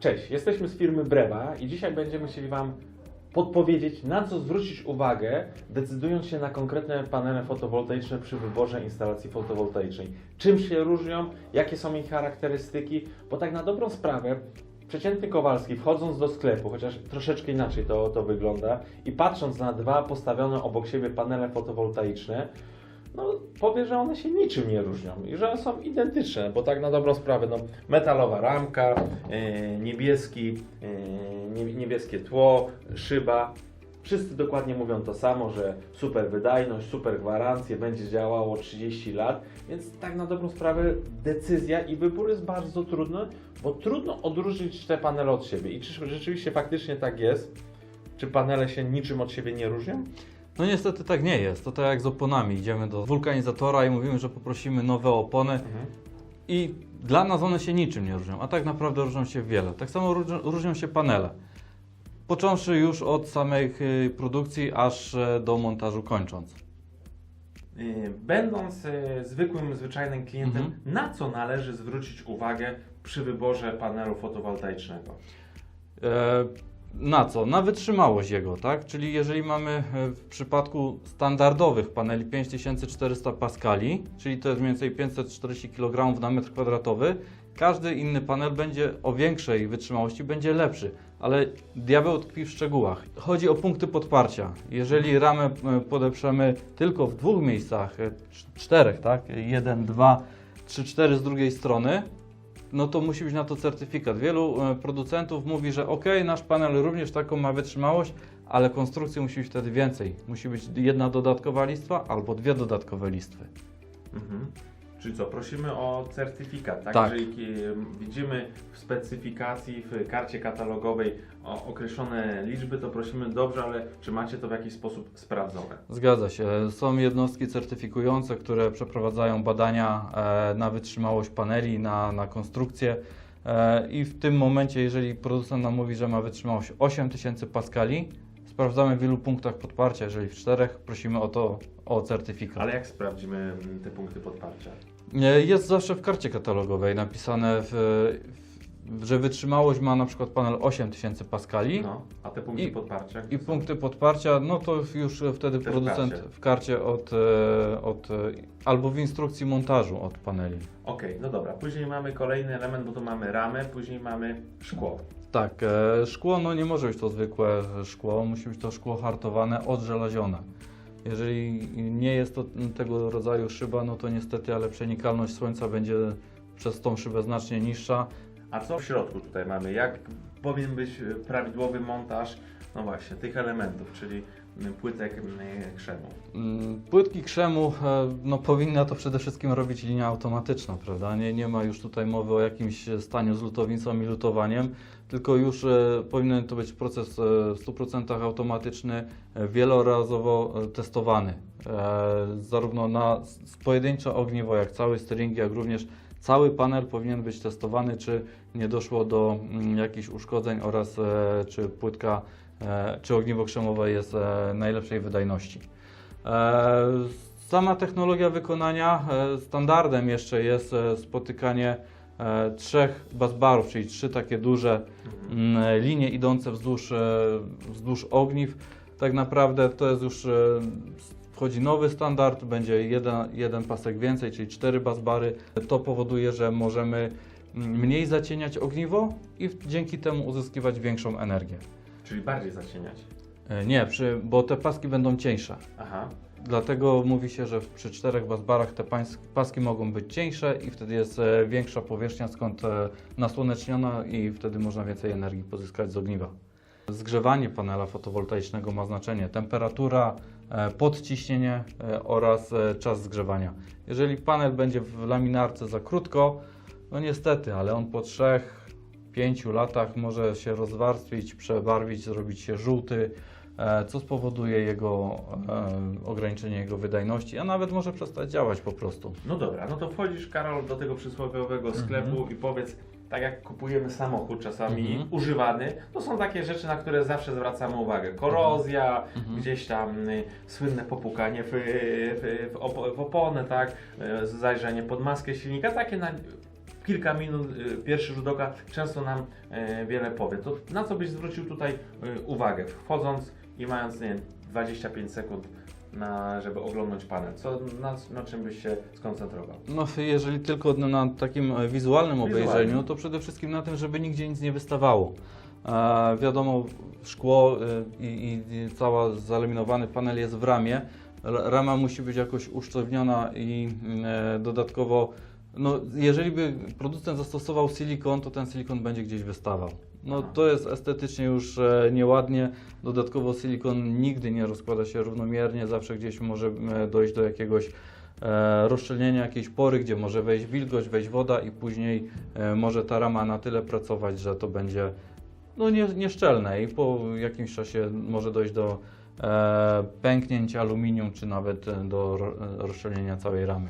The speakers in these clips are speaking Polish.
Cześć, jesteśmy z firmy Brewa i dzisiaj będziemy chcieli Wam podpowiedzieć, na co zwrócić uwagę, decydując się na konkretne panele fotowoltaiczne przy wyborze instalacji fotowoltaicznej. Czym się różnią, jakie są ich charakterystyki, bo tak na dobrą sprawę przeciętny Kowalski wchodząc do sklepu, chociaż troszeczkę inaczej to, to wygląda i patrząc na dwa postawione obok siebie panele fotowoltaiczne, no powie, że one się niczym nie różnią i że są identyczne, bo tak na dobrą sprawę, no metalowa ramka, e, niebieski, nie, niebieskie tło, szyba. Wszyscy dokładnie mówią to samo, że super wydajność, super gwarancje, będzie działało 30 lat, więc tak na dobrą sprawę decyzja i wybór jest bardzo trudny, bo trudno odróżnić te panele od siebie. I czy rzeczywiście faktycznie tak jest? Czy panele się niczym od siebie nie różnią? No niestety tak nie jest. To tak jak z oponami. Idziemy do wulkanizatora i mówimy, że poprosimy nowe opony i dla nas one się niczym nie różnią, a tak naprawdę różnią się wiele. Tak samo różnią, się panele. Począwszy już od samej y, produkcji, aż e, do montażu kończąc. Y, Będąc y, zwykłym, zwyczajnym klientem, Mhm. na co należy zwrócić uwagę przy wyborze panelu fotowoltaicznego? E, na co? Na wytrzymałość jego, tak? Czyli jeżeli mamy e, w przypadku standardowych paneli 5400 paskali, czyli to jest mniej więcej 540 kg na metr kwadratowy, każdy inny panel będzie o większej wytrzymałości, będzie lepszy, ale diabeł tkwi w szczegółach. Chodzi o punkty podparcia. Jeżeli ramę e, podeprzemy tylko w dwóch miejscach, e, cz- czterech, tak? Jeden, dwa, trzy, cztery z drugiej strony, no to musi być na to certyfikat. Wielu e, producentów mówi, że ok, nasz panel również taką ma wytrzymałość, ale konstrukcji musi być wtedy więcej. Musi być jedna dodatkowa listwa albo dwie dodatkowe listwy. Mhm. Czyli co, prosimy o certyfikat, tak? Tak. Jeżeli widzimy w specyfikacji, w karcie katalogowej o, określone liczby, to prosimy dobrze, ale czy macie to w jakiś sposób sprawdzone? Zgadza się. Są jednostki certyfikujące, które przeprowadzają badania e, na wytrzymałość paneli, na, na konstrukcję. E, I w tym momencie, jeżeli producent nam mówi, że ma wytrzymałość 8000 paskali, sprawdzamy w ilu punktach podparcia. Jeżeli w czterech, prosimy o to o certyfikat. Ale jak sprawdzimy mm, te punkty podparcia? Nie, Jest zawsze w karcie katalogowej napisane, w, w, że wytrzymałość ma na przykład panel 8000 paskali No, a te punkty I- podparcia? i punkty podparcia, no to już wtedy Też producent karcie. w karcie od, e, od, e, albo w instrukcji montażu od paneli. Okej, no dobra. Później mamy kolejny element, bo tu mamy ramę, później mamy szkło. Tak, e, szkło no nie może być to zwykłe szkło, musi być to szkło hartowane, odżelazione. Jeżeli nie jest to tego rodzaju szyba, no to niestety, ale przenikalność słońca będzie przez tą szybę znacznie niższa. A co w środku tutaj mamy? Jak powinien być prawidłowy montaż, no właśnie, tych elementów, czyli płytek mm, krzemu? Mm, Płytki krzemu, e, no powinna to przede wszystkim robić linia automatyczna, prawda? Nie, nie ma już tutaj mowy o jakimś staniu z lutownicą i lutowaniem, tylko już e, powinien to być proces e, w 100% automatyczny, e, wielorazowo testowany. Zarówno na pojedyncze ogniwo, jak cały steering, jak również cały panel powinien być testowany, czy nie doszło do mm, jakichś uszkodzeń oraz czy płytka, czy ogniwo krzemowe jest najlepszej wydajności. Sama technologia wykonania, standardem jeszcze jest spotykanie trzech busbarów, czyli trzy takie duże mm, linie idące wzdłuż, e, wzdłuż ogniw. Tak naprawdę to jest już, e, wchodzi nowy standard, będzie jeden, jeden pasek więcej, czyli cztery busbary. To powoduje, że możemy mm, mniej zacieniać ogniwo i dzięki temu uzyskiwać większą energię. Czyli bardziej zacieniać. E, Nie, przy, bo te paski będą cieńsze. Aha. Dlatego mówi się, że przy czterech basbarach te paski mogą być cieńsze i wtedy jest e, większa powierzchnia, skąd e, nasłoneczniona i wtedy można więcej energii pozyskać z ogniwa. Zgrzewanie panela fotowoltaicznego ma znaczenie temperatura, podciśnienie oraz czas zgrzewania. Jeżeli panel będzie w laminarce za krótko, no niestety, ale on po 3-5 latach może się rozwarstwić, przebarwić, zrobić się żółty, co spowoduje jego e, ograniczenie jego wydajności, a nawet może przestać działać po prostu. No dobra, no to wchodzisz, Karol, do tego przysłowiowego sklepu i powiedz, tak jak kupujemy samochód czasami Mhm. używany, to są takie rzeczy, na które zawsze zwracamy uwagę. Korozja, Mhm. gdzieś tam y, słynne popukanie w, w, w, opo- w oponę, tak, y, zajrzenie pod maskę silnika, takie na, kilka minut, y, pierwszy rzut oka często nam y, wiele powie. To na co byś zwrócił tutaj y, uwagę, wchodząc i mając, nie wiem, 25 sekund na, żeby oglądnąć panel? Co, na, na czym byś się skoncentrował? No, jeżeli tylko na takim e, wizualnym obejrzeniu, to przede wszystkim na tym, żeby nigdzie nic nie wystawało. E, wiadomo, szkło e, i, i cały zalaminowany panel jest w ramie. Rama musi być jakoś usztywniona i e, dodatkowo, no, jeżeli by producent zastosował silikon, to ten silikon będzie gdzieś wystawał. No, to jest estetycznie już e, nieładnie. Dodatkowo silikon nigdy nie rozkłada się równomiernie, zawsze gdzieś może e, dojść do jakiegoś e, rozszczelnienia jakiejś pory, gdzie może wejść wilgoć, wejść woda i później e, może ta rama na tyle pracować, że to będzie no, nie, nieszczelne i po jakimś czasie może dojść do e, pęknięcia aluminium, czy nawet e, do ro, rozszczelnienia całej ramy.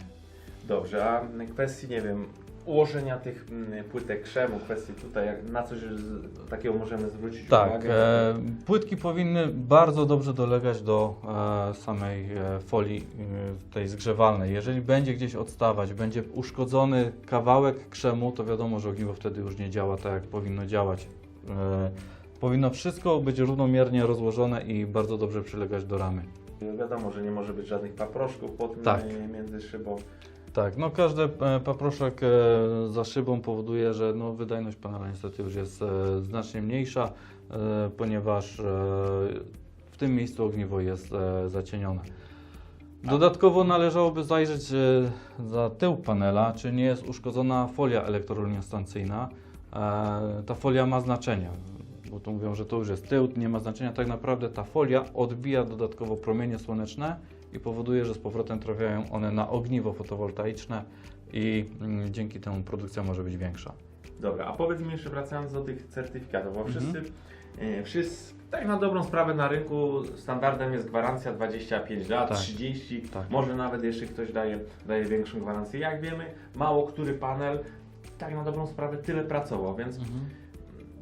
Dobrze, a kwestii, nie wiem, ułożenia tych mm, płytek krzemu, kwestii tutaj, jak na coś z- takiego możemy zwrócić Tak, uwagę? e, płytki powinny bardzo dobrze dolegać do e, samej e, folii e, tej zgrzewalnej. Jeżeli będzie gdzieś odstawać, będzie uszkodzony kawałek krzemu, to wiadomo, że ogniwo wtedy już nie działa tak, jak powinno działać. E, powinno wszystko być równomiernie rozłożone i bardzo dobrze przylegać do ramy. Wiadomo, że nie może być żadnych paproszków pod Tak. między szybą. Tak, no każdy e, paproszek e, za szybą powoduje, że no, wydajność panela niestety już jest e, znacznie mniejsza, ponieważ w tym miejscu ogniwo jest zacienione. Dodatkowo należałoby zajrzeć za tył panela, czy nie jest uszkodzona folia elektroluminescencyjna. Ta folia ma znaczenie, bo tu mówią, że to już jest tył, nie ma znaczenia. Tak naprawdę ta folia odbija dodatkowo promienie słoneczne i powoduje, że z powrotem trafiają one na ogniwo fotowoltaiczne i mm, dzięki temu produkcja może być większa. Dobra, a powiedz mi jeszcze wracając do tych certyfikatów, bo Mhm. wszyscy, e, wszyscy, tak na dobrą sprawę na rynku standardem jest gwarancja 25 lat, Tak. 30, Tak. może nawet jeszcze ktoś daje, daje większą gwarancję. Jak wiemy, mało który panel tak na dobrą sprawę tyle pracował, więc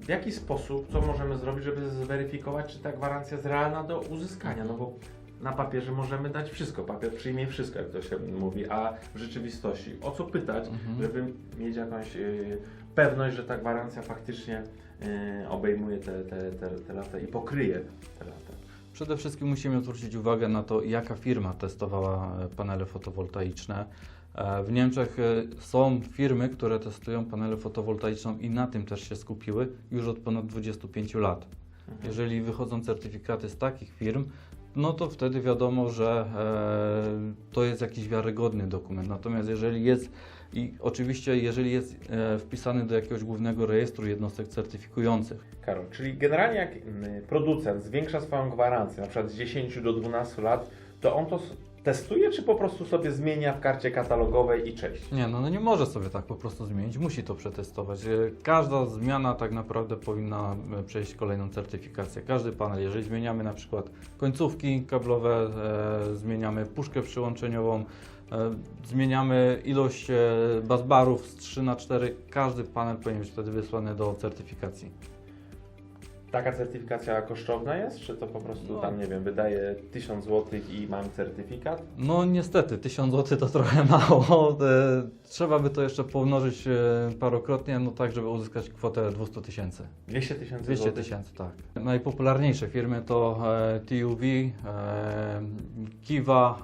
w jaki sposób, co możemy zrobić, żeby zweryfikować, czy ta gwarancja jest realna do uzyskania? No bo na papierze możemy dać wszystko, papier przyjmie wszystko, jak to się mówi, a w rzeczywistości o co pytać, Mhm. żeby mieć jakąś y, pewność, że ta gwarancja faktycznie y, obejmuje te, te, te, te lata i pokryje te lata. Przede wszystkim musimy zwrócić uwagę na to, jaka firma testowała panele fotowoltaiczne. E, W Niemczech e, są firmy, które testują panele fotowoltaiczne i na tym też się skupiły już od ponad 25 lat. Mhm. Jeżeli wychodzą certyfikaty z takich firm, no to wtedy wiadomo, że e, to jest jakiś wiarygodny dokument. Natomiast jeżeli jest i oczywiście jeżeli jest e, wpisany do jakiegoś głównego rejestru jednostek certyfikujących, Karol, czyli generalnie jak y, producent zwiększa swoją gwarancję, na przykład z 10 do 12 lat, to on to testuje, czy po prostu sobie zmienia w karcie katalogowej i cześć? Nie, no, no nie może sobie tak po prostu zmienić, musi to przetestować. E, Każda zmiana tak naprawdę powinna e, przejść kolejną certyfikację. Każdy panel, jeżeli zmieniamy na przykład końcówki kablowe, e, zmieniamy puszkę przyłączeniową, e, zmieniamy ilość e, busbarów z 3 na 4, każdy panel powinien być wtedy wysłany do certyfikacji. Taka certyfikacja kosztowna jest, czy to po prostu No. tam, nie wiem, wydaje 1000 zł i mam certyfikat? No niestety, 1000 zł to trochę mało. E, Trzeba by to jeszcze pomnożyć e, parokrotnie, no tak, żeby uzyskać kwotę 200 tysięcy. 200 tysięcy 200 złotych? tysięcy, tak. Najpopularniejsze firmy to e, TUV, e, Kiwa,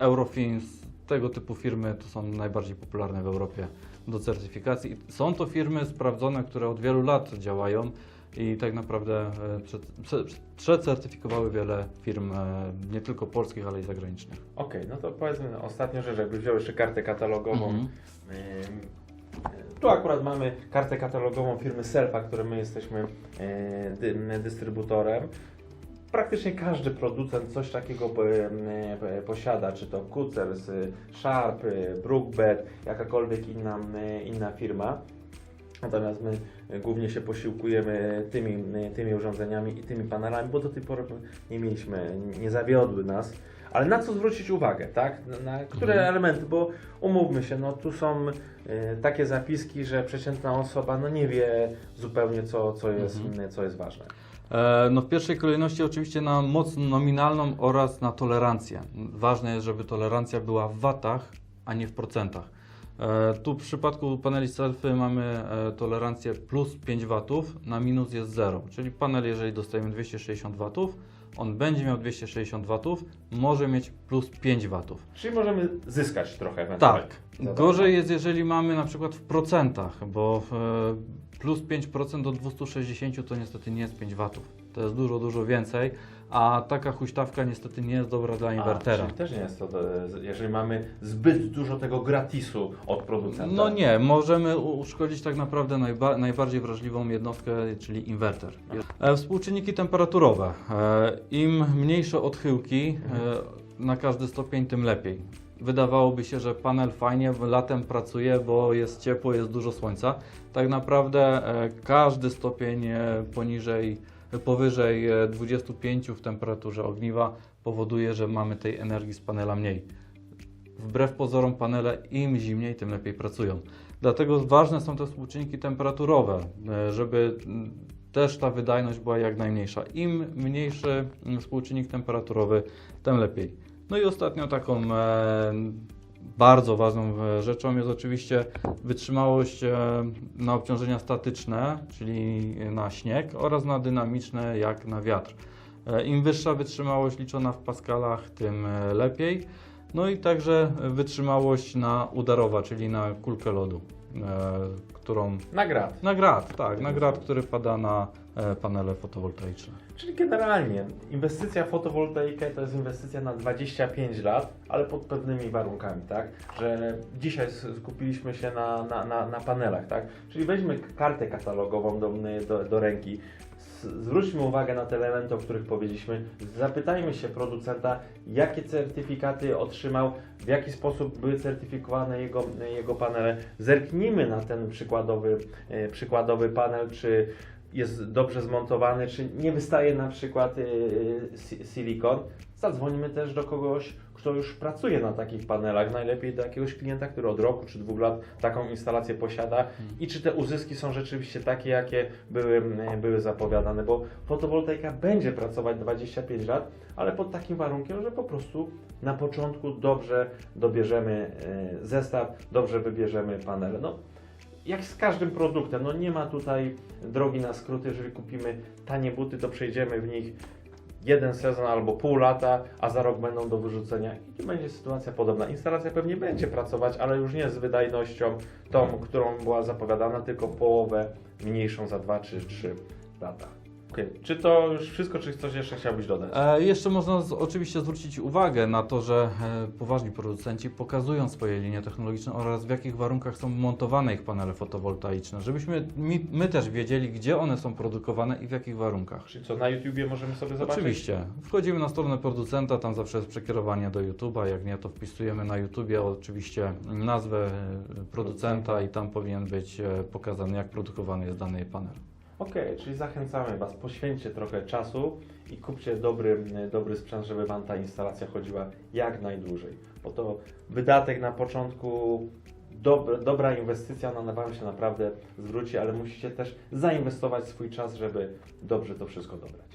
e, Eurofins. Tego typu firmy to są najbardziej popularne w Europie do certyfikacji. Są to firmy sprawdzone, które od wielu lat działają i tak naprawdę e, prze- prze- przecertyfikowały wiele firm, e, nie tylko polskich, ale i zagranicznych. Okej, no to powiedzmy no, ostatnią rzecz, jakbyś wziął jeszcze kartę katalogową. Mhm. Ym, Tu akurat mamy kartę katalogową firmy Selfa, której my jesteśmy dy, dystrybutorem. Praktycznie każdy producent coś takiego posiada, czy to Kucers, Sharp, Brookbet, jakakolwiek inna, inna firma. Natomiast my głównie się posiłkujemy tymi, tymi urządzeniami i tymi panelami, bo do tej pory nie mieliśmy, nie zawiodły nas. Ale na co zwrócić uwagę, tak? Na, na które Mhm. elementy, bo umówmy się, no tu są e, takie zapiski, że przeciętna osoba no nie wie zupełnie co, co, jest, Mhm. co jest ważne. E, No w pierwszej kolejności oczywiście na moc nominalną oraz na tolerancję. Ważne jest, żeby tolerancja była w watach, a nie w procentach. E, Tu w przypadku paneli selfy mamy e, tolerancję plus 5 W, na minus jest 0. Czyli panel, jeżeli dostajemy 260 W, on będzie miał 260 W, może mieć plus 5 W. Czyli możemy zyskać trochę ewentualnie. Tak. Za Gorzej jest, jeżeli mamy na przykład w procentach, bo e, plus 5% do 260 to niestety nie jest 5 watów. To jest dużo, dużo więcej, a taka huśtawka niestety nie jest dobra dla inwertera. A, czyli też nie jest to, jeżeli mamy zbyt dużo tego gratisu od producenta. No nie, możemy uszkodzić tak naprawdę najba najbardziej wrażliwą jednostkę, czyli inwerter. E, Współczynniki temperaturowe. E, Im mniejsze odchyłki e, na każdy stopień, tym lepiej. Wydawałoby się, że panel fajnie latem pracuje, bo jest ciepło, jest dużo słońca. Tak naprawdę każdy stopień poniżej, powyżej e, 25 w temperaturze ogniwa powoduje, że mamy tej energii z panela mniej. Wbrew pozorom panele im zimniej, tym lepiej pracują. Dlatego ważne są te współczynniki temperaturowe, e, żeby też ta wydajność była jak najmniejsza. Im mniejszy współczynnik temperaturowy, tym lepiej. No i ostatnią taką e, bardzo ważną e, rzeczą jest oczywiście wytrzymałość e, na obciążenia statyczne, czyli na śnieg oraz na dynamiczne jak na wiatr. E, Im wyższa wytrzymałość liczona w paskalach, tym lepiej. No i także wytrzymałość na udarowa, czyli na kulkę lodu, którą Na grad. na grad, tak, na grad, który pada na e, panele fotowoltaiczne. Czyli generalnie inwestycja w fotowoltaikę to jest inwestycja na 25 lat, ale pod pewnymi warunkami, tak? Że dzisiaj skupiliśmy się na, na, na, na panelach, tak? Czyli weźmy kartę katalogową do, do, do ręki, zwróćmy uwagę na te elementy, o których powiedzieliśmy, zapytajmy się producenta, jakie certyfikaty otrzymał, w jaki sposób były certyfikowane jego, jego panele. Zerknijmy na ten przykładowy, e, przykładowy panel, czy jest dobrze zmontowany, czy nie wystaje na przykład y, si- silikon. Zadzwonimy też do kogoś, kto już pracuje na takich panelach, najlepiej do jakiegoś klienta, który od roku czy dwóch lat taką instalację posiada i czy te uzyski są rzeczywiście takie, jakie były, y, były zapowiadane, bo fotowoltaika będzie pracować 25 lat, ale pod takim warunkiem, że po prostu na początku dobrze dobierzemy y, zestaw, dobrze wybierzemy panele. No, jak z każdym produktem, no nie ma tutaj drogi na skróty, jeżeli kupimy tanie buty, to przejdziemy w nich jeden sezon albo pół lata, a za rok będą do wyrzucenia i będzie sytuacja podobna. Instalacja pewnie będzie pracować, ale już nie z wydajnością tą, którą była zapowiadana, tylko połowę mniejszą za 2 czy 3 lata. Okej, Czy to już wszystko, czy coś jeszcze chciałbyś dodać? E, jeszcze można z, oczywiście zwrócić uwagę na to, że e, poważni producenci pokazują swoje linie technologiczne oraz w jakich warunkach są montowane ich panele fotowoltaiczne, żebyśmy mi, my też wiedzieli, gdzie one są produkowane i w jakich warunkach. Czyli co, na YouTubie możemy sobie zobaczyć? Oczywiście. Wchodzimy na stronę producenta, tam zawsze jest przekierowanie do YouTube'a. Jak nie, to wpisujemy na YouTubie oczywiście nazwę e, producenta i tam powinien być e, pokazane, jak produkowany jest dany panel. Okej, czyli zachęcamy Was, poświęćcie trochę czasu i kupcie dobry, dobry sprzęt, żeby Wam ta instalacja chodziła jak najdłużej. Bo to wydatek na początku, dobra, dobra inwestycja, ona na Wam się naprawdę zwróci, ale musicie też zainwestować swój czas, żeby dobrze to wszystko dobrać.